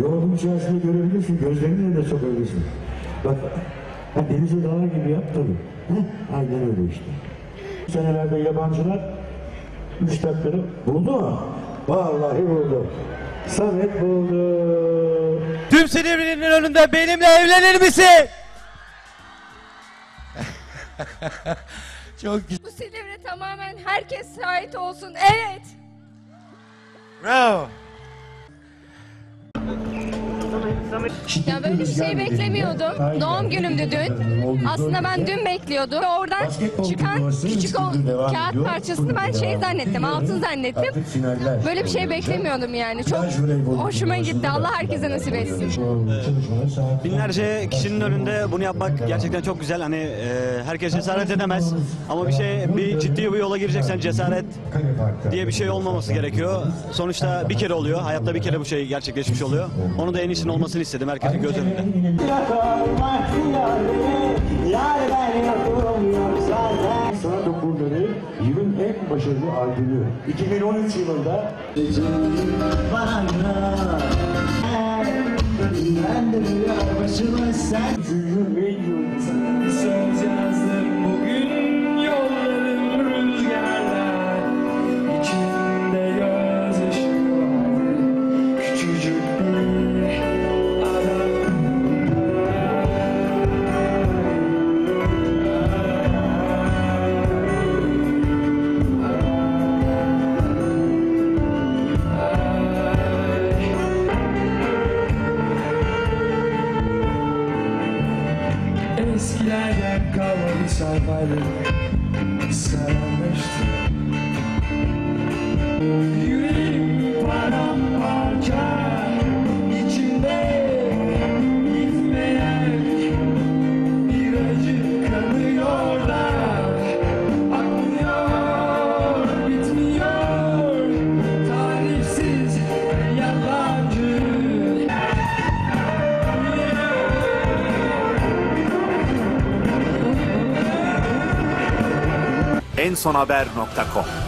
Yoğurdun içerisinde görebilirsin. Gözlerini de sokabilirsin. Bak ha, denizi dağ gibi yap tabii. Heh, aynen öyle işte. Bu senelerde yabancılar müştakları buldu mu? Vallahi buldu. Samet buldu. Tüm Silivri'nin önünde benimle evlenir misin? Çok güzel. Bu Silivri tamamen herkes şahit olsun. Evet. Bravo. Ya böyle bir şey beklemiyordum. Doğum günümdü dün. Aslında ben dün bekliyordum. Oradan çıkan küçük o kağıt parçasını ben şey zannettim, altın zannettim. Böyle bir şey beklemiyordum yani. Çok hoşuma gitti. Allah herkese nasip etsin. Binlerce kişinin önünde bunu yapmak gerçekten çok güzel. Hani e, herkes cesaret edemez. Ama bir şey, bir ciddi bir yola gireceksen cesaret diye bir şey olmaması gerekiyor. Sonuçta bir kere oluyor. Hayatta bir kere bu şey gerçekleşmiş oluyor. Onu da en iyisinin olmasını istedim herkesin göz önünde. Yılın en başarılı albümü. 2013 yılında Cüyün en Eskilerden kalma bir sarılmıştı ensonhaber.com